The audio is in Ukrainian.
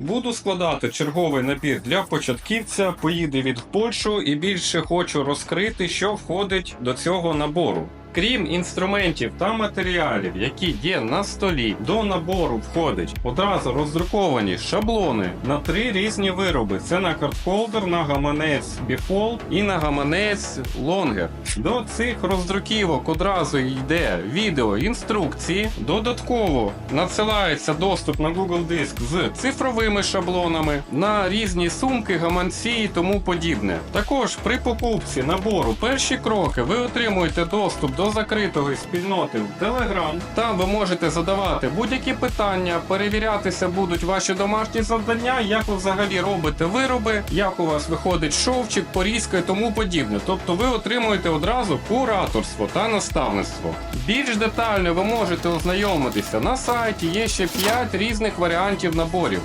Буду складати черговий набір для початківця, поїде від Польщу і більше хочу розкрити, що входить до цього набору. Крім інструментів та матеріалів, які є на столі, до набору входить одразу роздруковані шаблони на три різні вироби: це на картхолдер, на гаманець Behold і на гаманець Longer. До цих роздруківок одразу йде відео інструкції. Додатково надсилається доступ на Google Диск з цифровими шаблонами на різні сумки, гаманці і тому подібне. Також при покупці набору перші кроки ви отримуєте доступ до закритої спільноти в Telegram. Там ви можете задавати будь-які питання, перевірятися будуть ваші домашні завдання, як ви взагалі робите вироби, як у вас виходить шовчик, порізка і тому подібне. Тобто ви отримуєте одразу кураторство та наставництво. Більш детально ви можете ознайомитися на сайті. Є ще 5 різних варіантів наборів.